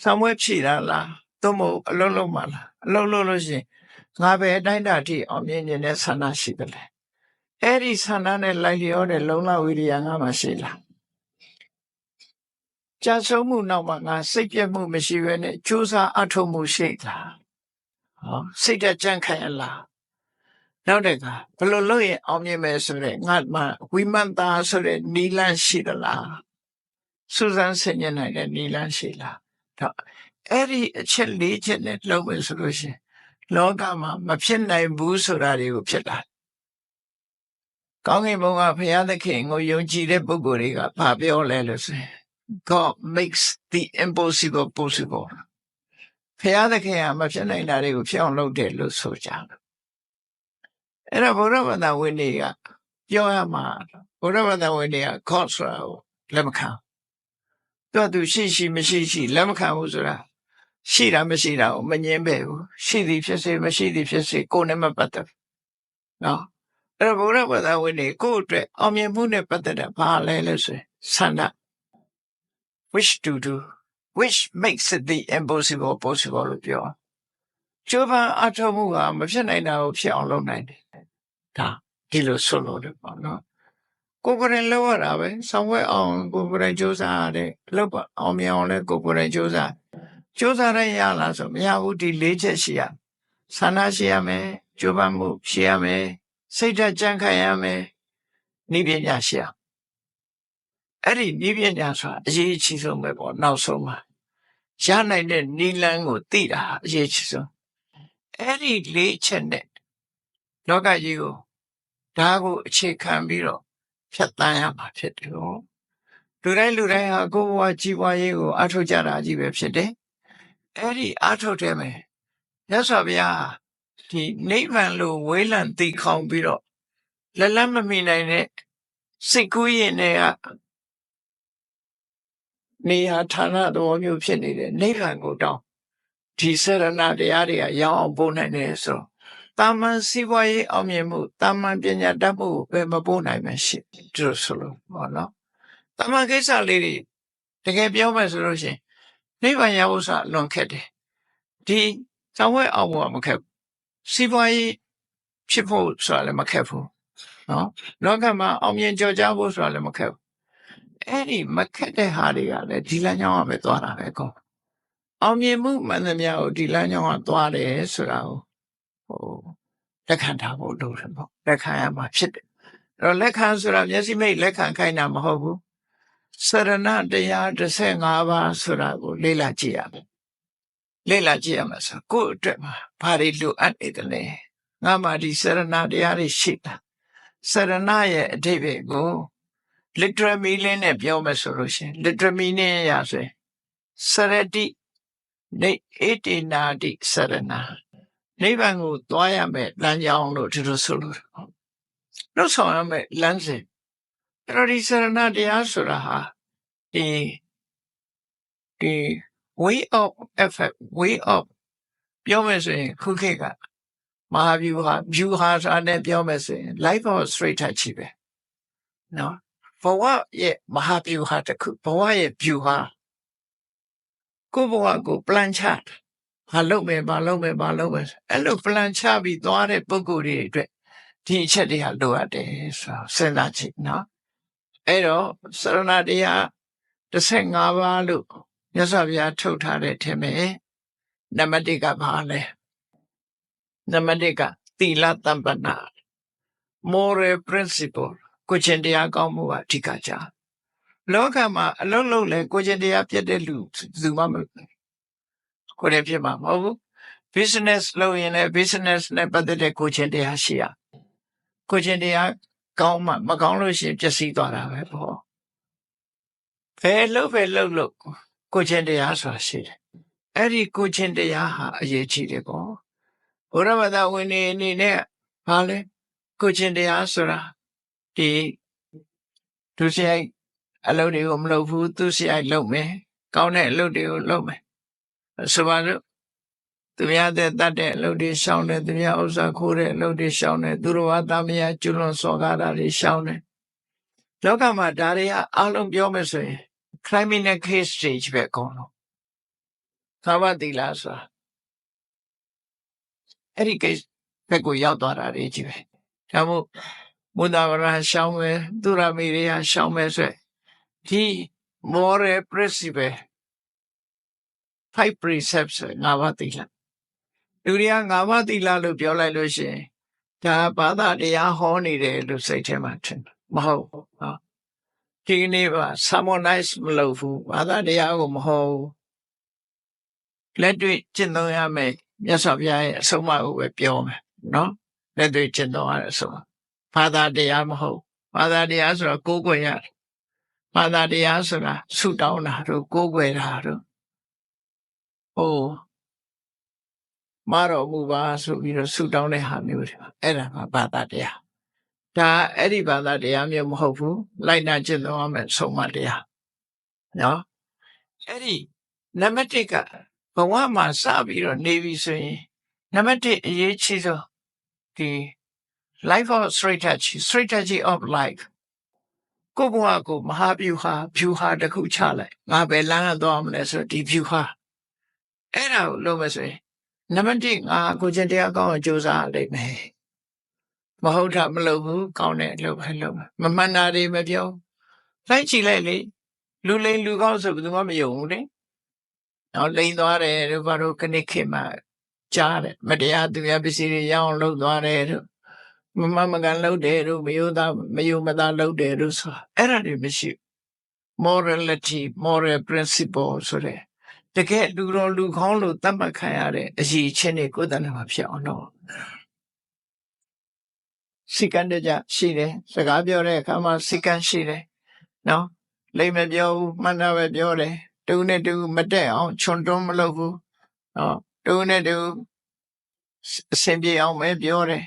ဆောင်ဝဲဖြည့်တာလားသို့မဟုတ်အလုံးလုံးမလားအလုံးလုံးလို့ရှိရင်ငါပဲအတိုင်းတာထိအောင်မြင်နေတဲ့ဆန္ဒရှိတယ်လေအဲ့ဒီဆန္ဒနဲ့လိုက်လျောတဲ့လုံလဝိရိယငါမှရှိလားကြာဆုံးမှုနောက်မှာငါစိတ်ပြတ်မှုမရှိဘဲနဲ့ကြိုးစားအထောက်မှုရှိလားဟောစိတ်တကြံ့ခိုင်ရလားနောက်တဲ့ကဘယ်လိုလုပ်ရင်အောင်မြင်မယ်ဆိုတဲ့ငါမှဝိမန္တာဆိုတဲ့နီလန်းရှိသလားစူးစမ်းဆင်ခြင်နိုင်တဲ့နီလန်းရှိလား တော့အဲ့ဒီအချက်လေးချက်နဲ့လုပ်မယ်ဆိုလို့ရှိရင်လောကမှာမဖြစ်နိုင်ဘူးဆိုတာတွေကိုဖြစ်လာတယ်ကောင်းကင်ဘုံကဘုရားသခင်ကိုယုံကြည်တဲ့ပုဂ္ဂိုလ်တွေကဘာပြောလဲလို့ဆိုရင် God makes the impossible possible ဘုရားသခင်ကမဖြစ်နိုင်တာတွေကိုဖြစ်အောင်လုပ်တယ်လို့ဆိုကြတယ်အဲ့တော့ဘုရားဗန္ဒဝိနည်းကပြောရမှာဘုရားဗန္ဒဝိနည်းက God ဆိုတာကိုလက်မခံ သူကသူရှိရှိမရှိရှိလက်မခံဘူးဆိုတာရှိတာမရှိတာကိုမငင်းပဲဘူးရှိသည်ဖြစ်စေမရှိသည်ဖြစ်စေကိုယ်နဲ့မပတ်သက်ဘူးနော်အဲ့တော့ဘုရားဗန္ဒဝိနည်းကိုယ့်အတွက်အောင်မြင်မှုနဲ့ပတ်သက်တာဘာလဲလို့ဆိုရင်ဆန္ဒ wish to do which makes it the impossible possible လို့ပြောကျိုးပန်းအထောက်မှုကမဖြစ်နိုင်တာကိုဖြစ်အောင်လုပ်နိုင်တယ်ဒါဒီလိုဆိုလို့တယ်ပေါ့နော် ကိုယ်ကိုယ်တိုင်လောက်ရတာပဲဆောင်ဝဲအောင်ကိုယ်ကိုယ်တိုင်စူးစမ်းရတယ်လောက်ပါအောင်မြင်အောင်လဲကိုယ်ကိုယ်တိုင်စူးစမ်းစူးစမ်းရရလားဆိုမရဘူးဒီလေးချက်ရှိရဆန္ဒရှိရမယ်ကျိုးပန်းမှုရှိရမယ်စိတ်ဓာတ်ကြံ့ခိုင်ရမယ်နိပညာရှိရအဲ့ဒီနိပညာဆိုတာအရေးကြီးဆုံးပဲပေါ့နောက်ဆုံးမှာရနိုင်တဲ့နိလန်းကိုသိတာအရေးကြီးဆုံးအဲ့ဒီလေးချက်နဲ့လောကကြီးကိုဒါကိုအခြေခံပြီးတော့ ဖြတ်တန်းရမှာဖြစ်တယ်လို့လူတိုင်းလူတိုင်းဟာကိုယ်ဘဝကြီးပွားရေးကိုအထောက်ကြတာကြီးပဲဖြစ်တယ်အဲ့ဒီအထောက်တယ်မယ်မြတ်စွာဘုရားဒီနိဗ္ဗာန်လို့ဝေးလံသိခေါင်ပြီးတော့လက်လက်မမီနိုင်တဲ့စိတ်ကူးရင်တွေကနေရာဌာနသဘောမျိုးဖြစ်နေတဲ့နိဗ္ဗာန်ကိုတောင်းဒီစရဏတရားတွေကရောက်အောင်ပို့နိုင်တယ်ဆိုတော့ တာမန်စီးပွားရေးအောင်မြင်မှုတာမန်ပညာတတ်မှုကိုပဲမပို့နိုင်မှရှိတယ်သူတို့ဆိုလို့ပေါ့နော်တာမန်ကိစ္စလေးတွေတကယ်ပြောမယ်ဆိုလို့ရှိရင်နိဗ္ဗာန်ရောက်ဖို့ဆိုလွန်ခက်တယ်ဒီသောင်းဝဲအောင်ဖို့ကမခက်ဘူးစီးပွားရေးဖြစ်ဖို့ဆိုတာလည်းမခက်ဘူးနော်လောကမှာအောင်မြင်ကြော်ကြားဖို့ဆိုတာလည်းမခက်ဘူးအဲ့ဒီမခက်တဲ့ဟာတွေကလည်းဒီလမ်းကြောင်းကပဲသွားတာပဲကောအောင်မြင်မှုမှန်သမျှကိုဒီလမ်းကြောင်းကသွားတယ်ဆိုတာကို ဟိုလက်ခံထားဖို့လိုတယ်ပေါ့လက်ခံရမှာဖြစ်တယ်အဲ့တော့လက်ခံဆိုတာမျက်စိမိတ်လက်ခံခိုင်းတာမဟုတ်ဘူးစရဏတရား15ပါးဆိုတာကိုလေ့လာကြည့်ရမယ်လေ့လာကြည့်ရမှာဆိုကိုယ့်အတွက်မှာဘာတွေလိုအပ်နေတယ်လဲငါမှဒီစရဏတရားတွေရှိတာစရဏရဲ့အဓိပ္ပာယ်ကို literal meaning နဲ့ပြောမယ်ဆိုလို့ရှိရင် literal meaning ရဆိုရင်စရတိနေဧတေနာတိစရဏ နိဗ္ဗာန်ကိုသွားရမယ်လမ်းကြောင်းလို့ဒီလိုဆိုလို့လို့ဆောင်ရမယ်လမ်းစဉ်အဲ့တော့ဒီစရဏတရားဆိုတာဟာဒီဒီ way of effect way of ပြောမယ်ဆိုရင်ခုခေတ်ကမဟာဗျူဟာဗျူဟာဆိုတဲ့ပြောမယ်ဆိုရင် life of straight touch ကြီးပဲနော်ဘဝရဲ့မဟာဗျူဟာတစ်ခုဘဝရဲ့ဗျူဟာကိုယ့်ဘဝကို plan ချတာ ဘာလုပ်မယ်ဘာလုပ်မယ်ဘာလုပ်မယ်အဲ့လို plan ချပြီးသွားတဲ့ပုံကိုယ်တွေအတွက်ဒီအချက်တွေကလိုအပ်တယ်ဆိုတော့စဉ်းစားကြည့်နော်အဲ့တော့စရဏတရား15ပါးလို့မြတ်စွာဘုရားထုတ်ထားတဲ့ထင်မယ်နံပါတ်1ကဘာလဲနံပါတ်1ကသီလတမ္ပနာ moral principle ကိုယ်ချင်းတရားကောင်းမှုကအဓိကကြလောကမှာအလုံးလုံးလဲကိုယ်ချင်းတရားပြတ်တဲ့လူသူမှမ ကိုယ်တည်းဖြစ်မှာမဟုတ်ဘူး business လုပ်ရင်လည်း business နဲ့ပတ်သက်တဲ့ကိုယ်ချင်းတရားရှိရကိုယ်ချင်းတရားကောင်းမှမကောင်းလို့ရှိရင်ပျက်စီးသွားတာပဲပေါ့ဘယ်လို့ပဲလုပ်လို့ကိုယ်ချင်းတရားဆိုတာရှိတယ်အဲ့ဒီကိုယ်ချင်းတရားဟာအရေးကြီးတယ်ပေါ့ဘုရားမသာဝင်နေအနေနဲ့ဘာလဲကိုယ်ချင်းတရားဆိုတာဒီသူစရိုက်အလုပ်တွေကိုမလုပ်ဘူးသူစရိုက်လုပ်မယ်ကောင်းတဲ့အလုပ်တွေကိုလုပ်မယ် ဆိုပါလို့သူများတဲ့တတ်တဲ့အလုပ်တွေရှောင်းတယ်သူများဥစ္စာခိုးတဲ့အလုပ်တွေရှောင်းတယ်သူတော်ဘာသားမယားကျွလွန်စော်ကားတာတွေရှောင်းတယ်လောကမှာဒါတွေကအလုံးပြောမယ်ဆိုရင် criminal case stage ပဲအကုန်လုံးငါးပါးသီလဆိုတာအဲ့ဒီကိစ္စဘက်ကိုရောက်သွားတာတွေကြီးပဲဒါမို့မုဒ္ဒဝရရှောင်းမယ်သူရမီရိယရှောင်းမယ်ဆိုရင်ဒီ moral principle five precepts ငါးပါးသီလလူတွေကငါးပါးသီလလို့ပြောလိုက်လို့ရှိရင်ဒါဘာသာတရားဟောနေတယ်လို့စိတ်ထဲမှာထင်တယ်မဟုတ်ဘူးနော်ဒီနေ့က summarize မလုပ်ဘူးဘာသာတရားကိုမဟောဘူးလက်တွေ့ကျင့်သုံးရမယ်မြတ်စွာဘုရားရဲ့အဆုံးအမကိုပဲပြောမယ်နော်လက်တွေ့ကျင့်သုံးရတဲ့အဆုံးဘာသာတရားမဟုတ်ဘာသာတရားဆိုတော့ကိုးကွယ်ရတယ်ဘာသာတရားဆိုတာဆုတောင်းတာတို့ကိုးကွယ်တာတို့ ဟိုမတော်မူပါဆိုပြီးတော့ဆုတောင်းတဲ့ဟာမျိုးတွေအဲ့ဒါကဘာသာတရားဒါအဲ့ဒီဘာသာတရားမျိုးမဟုတ်ဘူးလိုက်နာကျင့်သုံးရမယ်ဆုံးမတရားနော်အဲ့ဒီနံပါတ်1ကဘဝမှာစပြီးတော့နေပြီဆိုရင်နံပါတ်1အရေးကြီးဆုံးဒီ life of strategy strategy of life ကိုဘဝကိုမဟာဗျူဟာဗျူဟာတစ်ခုချလိုက်ငါပဲလမ်းရသွားမလဲဆိုတော့ဒီဗျူဟာ အဲ့ဒါကိုလုပ်မယ်ဆိုရင်နံပါတ်1ငါကိုကျင့်တရားကောင်းအောင်ကြိုးစားလိုက်မယ်မဟုတ်တာမလုပ်ဘူးကောင်းတယ်လုပ်ပဲလုပ်မယ်မမှန်တာတွေမပြောလိုက်ကြည့်လိုက်လေလူလိမ်လူကောင်းဆိုဘယ်သူမှမယုံဘူးလေနော်လိမ်သွားတယ်တို့ဘာလို့ခဏခေတ်မှကြားတယ်မတရားသူများပစ္စည်းတွေရအောင်လုပ်သွားတယ်တို့မမမကန်လုပ်တယ်တို့မယုံသားမယုံမသားလုပ်တယ်တို့ဆိုအဲ့ဒါတွေမရှိဘူး morality moral principle ဆိုတဲ့ တကယ်လူတော်လူကောင်းလို့သတ်မှတ်ခံရတဲ့အရေးချင်းတွေကိုယ်တဏ္ဍာမှာဖြစ်အောင်တော့စိတ်ကံတကြရှိတယ်စကားပြောတဲ့အခါမှာစိတ်ကံရှိတယ်နော်လိမ့်မပြောဘူးမှန်တာပဲပြောတယ်တူနဲ့တူမတက်အောင်ခြုံတွန်းမလုပ်ဘူးနော်တူနဲ့တူအစင်ပြေအောင်ပဲပြောတယ်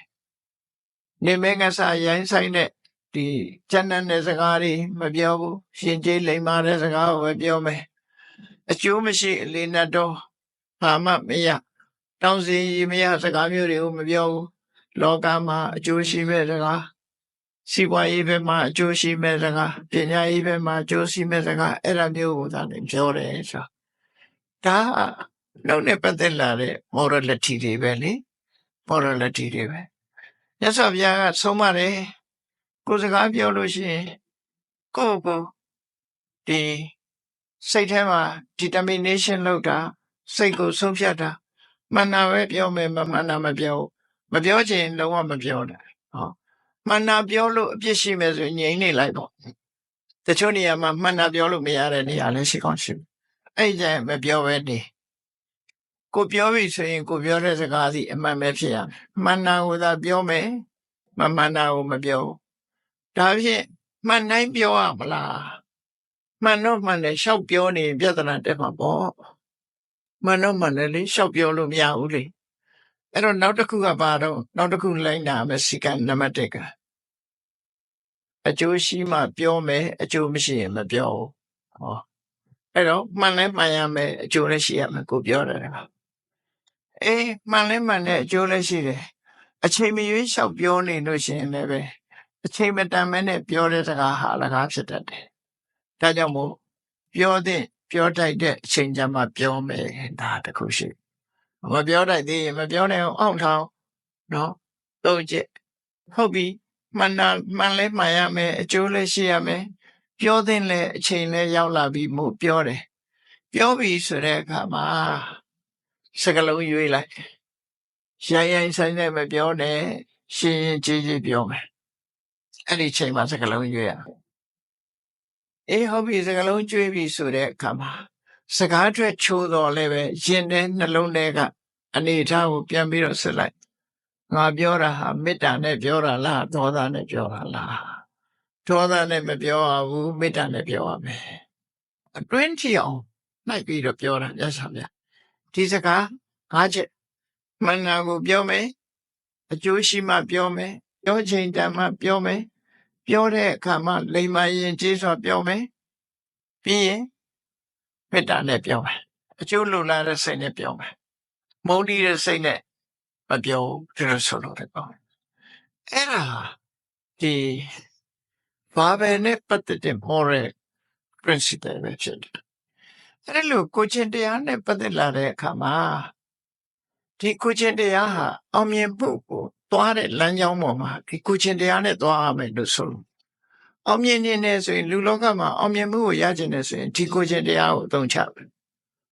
နေမဲကစားရိုင်းဆိုင်တဲ့ဒီကျန်တဲ့စကားတွေမပြောဘူးရှင်ကျေးလိမ္မာတဲ့စကားကိုပဲပြောမယ် အကျိုးမရှိအလေးနတ်တော့ဘာမှမရတောင်းစီမရစကားမျိုးတွေကိုမပြောဘူးလောကမှာအကျိုးရှိမဲ့စကားစီးပွားရေးဘက်မှာအကျိုးရှိမဲ့စကားပညာရေးဘက်မှာအကျိုးရှိမဲ့စကားအဲ့ဒါမျိုးကိုသာနေပြောတယ်ဆိုဒါလုံးနဲ့ပတ်သက်လာတဲ့ morality တွေပဲလေ morality တွေပဲမြတ်စွာဘုရားကဆုံးမတယ်ကိုယ်စကားပြောလို့ရှိရင်ကိုယ့်ကိုယ်ဒီ စိတ်ထဲမှာ determination လောက်တာစိတ်ကိုဆုံးဖြတ်တာမှန်တာပဲပြောမယ်မမှန်တာမပြောမပြောချင်လုံးဝမပြောတာဟောမှန်တာပြောလို့အပြစ်ရှိမယ်ဆိုရင်ငြိမ်နေလိုက်ပေါ့တချို့နေရာမှာမှန်တာပြောလို့မရတဲ့နေရာလည်းရှိကောင်းရှိတယ်အဲ့ကြမပြောပဲနေကိုပြောပြီဆိုရင်ကိုပြောတဲ့စကားစီအမှန်ပဲဖြစ်ရမယ်မှန်တာကိုသာပြောမယ်မမှန်တာကိုမပြောဒါဖြင့်မှန်တိုင်းပြောရမလား မှန်တော့မှန်တယ်ရှောက်ပြောနေပြဿနာတက်မှာပေါ့မှန်တော့မှန်တယ်လေရှောက်ပြောလို့မရဘူးလေအဲ့တော့နောက်တစ်ခုကဘာတော့နောက်တစ်ခုလိုက်နာမယ်စီကံနံပါတ်1ကအကျိုးရှိမှပြောမယ်အကျိုးမရှိရင်မပြောဘူးဟောအဲ့တော့မှန်လဲမှန်ရမယ်အကျိုးလည်းရှိရမယ်ကိုပြောတယ်ကအေးမှန်လဲမှန်တဲ့အကျိုးလည်းရှိတယ်အချိန်မရွေးလျှောက်ပြောနေလို့ရှိရင်လည်းပဲအချိန်မတန်မဲနဲ့ပြောတဲ့စကားဟာအလကားဖြစ်တတ်တယ် ဒါကြောင့်မို့ပြောတဲ့ပြောတိုက်တဲ့အချိန်ကြမှာပြောမယ်ဒါတခုရှိမပြောတိုက်သေးရင်မပြောနိုင်အောင်အောင့်ထောင်းနော်သုံးချက်ဟုတ်ပြီမှန်တာမှန်လဲမှန်ရမယ်အကျိုးလည်းရှိရမယ်ပြောတဲ့လဲအချိန်လဲရောက်လာပြီမို့ပြောတယ်ပြောပြီဆိုတဲ့အခါမှာစကလုံးရွေးလိုက်ရိုင်းရိုင်းဆိုင်ဆိုင်မပြောနဲ့ရှင်းရင်ကြီးကြီးပြောမယ်အဲ့ဒီချိန်မှာစကလုံးရွေးရ အေးဟုတ်ပြီစကလုံးကျွေးပြီဆိုတဲ့အခါမှာစကားထွက်ချိုးတော်လည်းပဲရင်ထဲနှလုံးထဲကအနေအထားကိုပြန်ပြီးတော့ဆက်လိုက်ငါပြောတာဟာမေတ္တာနဲ့ပြောတာလားဒေါသနဲ့ပြောတာလားဒေါသနဲ့မပြောရဘူးမေတ္တာနဲ့ပြောရမယ်အတွင်းထီအောင်နိုင်ပြီးတော့ပြောတာရသဗျာဒီစကားငါချက်မှန်တာကိုပြောမယ်အကျိုးရှိမှပြောမယ်ပြောချိန်တန်မှပြောမယ် ပြောတဲ့အခါမှာလိမ္မာရင်ကျေးစွာပြောမယ်ပြီးရင်မေတ္တာနဲ့ပြောမယ်အကျိုးလိုလားတဲ့စိတ်နဲ့ပြောမယ်မုန်းတီးတဲ့စိတ်နဲ့မပြောဒီလိုဆိုလို့တယ်ပေါ့အဲ့ဒါဒီဘာပဲနဲ့ပတ်သက်တဲ့ moral principle ပဲဖြစ်တယ်အဲ့လိုကိုချင်းတရားနဲ့ပတ်သက်လာတဲ့အခါမှာဒီကိုချင်းတရားဟာအောင်မြင်မှုကို သွားတဲ့လမ်းကြောင်းပေါ်မှာဒီကိုချင်းတရားနဲ့သွားရမယ်လို့ဆိုလို့အောင်မြင်နေတယ်ဆိုရင်လူလောကမှာအောင်မြင်မှုကိုရကျင်တယ်ဆိုရင်ဒီကိုချင်းတရားကိုအသုံးချပဲ